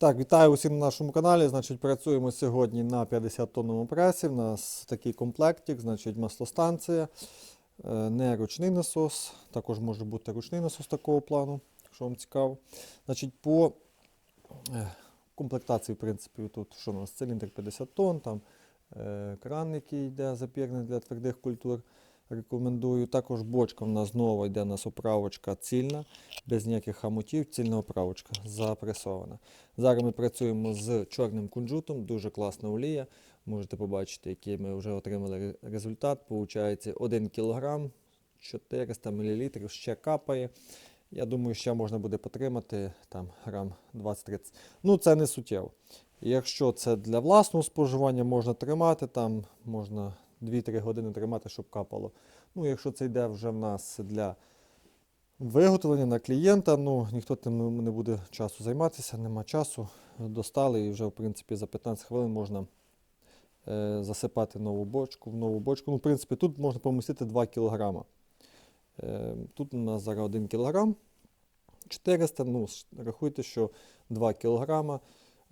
Так, вітаю усіх на нашому каналі. Значить, працюємо сьогодні на 50 тонному пресі. У нас такий комплектик, значить, маслостанція, е, не ручний насос. Також може бути ручний насос такого плану, якщо вам цікаво. Значить, по е, комплектації, в принципі, тут що у нас циліндр 50 тонн, там е, кран, який йде запірний для твердих культур. Рекомендую. Також бочка в нас знову йде нас оправочка цільна, без ніяких хамутів, цільна оправочка запресована. Зараз ми працюємо з чорним кунжутом, дуже класна олія. Можете побачити, який ми вже отримали результат. Получається 1 кг 400 мл, ще капає. Я думаю, ще можна буде потримати там грам 20-30. Ну, це не суттєво. Якщо це для власного споживання, можна тримати, там можна 2-3 години тримати, щоб капало. Ну, якщо це йде вже в нас для виготовлення на клієнта, ну ніхто тим не буде часу займатися, нема часу. Достали і вже, в принципі, за 15 хвилин можна е, засипати нову бочку в нову бочку. Ну, в принципі, тут можна помістити 2 кг. Е, тут у нас зараз 1 кг 400, ну, рахуйте, що 2 кг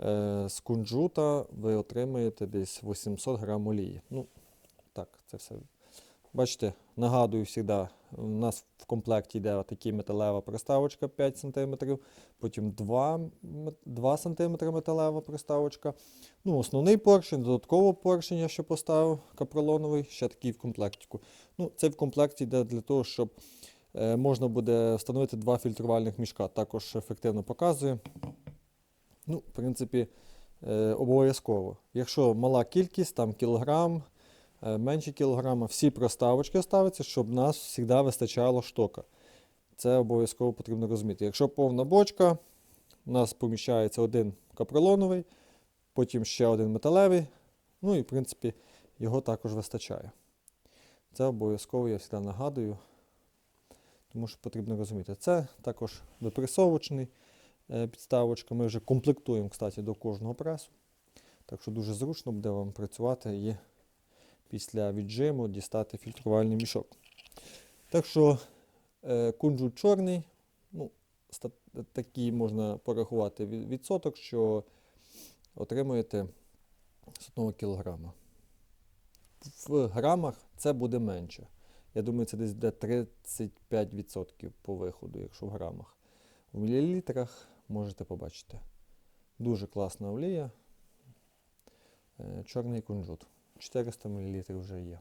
е, з кунжута ви отримаєте десь 800 грам олії. Ну, так, це все. Бачите, нагадую завжди, у нас в комплекті йде така металева приставочка 5 см, потім 2, 2 см металева приставочка. Ну, основний поршень, додатково поршень я ще поставив капролоновий, ще такий в комплектику. Ну, цей в комплекті йде для того, щоб е, можна буде встановити два фільтрувальних мішка. Також ефективно показує. Ну, в принципі, е, обов'язково. Якщо мала кількість, там кілограм, менше кілограма, всі проставочки ставляться, щоб нас завжди вистачало штока. Це обов'язково потрібно розуміти. Якщо повна бочка, у нас поміщається один капролоновий, потім ще один металевий, ну і в принципі його також вистачає. Це обов'язково, я завжди нагадую, тому що потрібно розуміти. Це також випресовочний е, підставочка. Ми вже комплектуємо, кстати, до кожного пресу. Так що дуже зручно буде вам працювати і після віджиму дістати фільтрувальний мішок. Так що е, кунжут чорний, ну, такий можна порахувати відсоток, що отримуєте з 1 кілограма. В грамах це буде менше. Я думаю, це десь буде 35% по виходу, якщо в грамах. В мілілітрах можете побачити. Дуже класна олія. Е, Чорний кунжут. 400 мл вже є.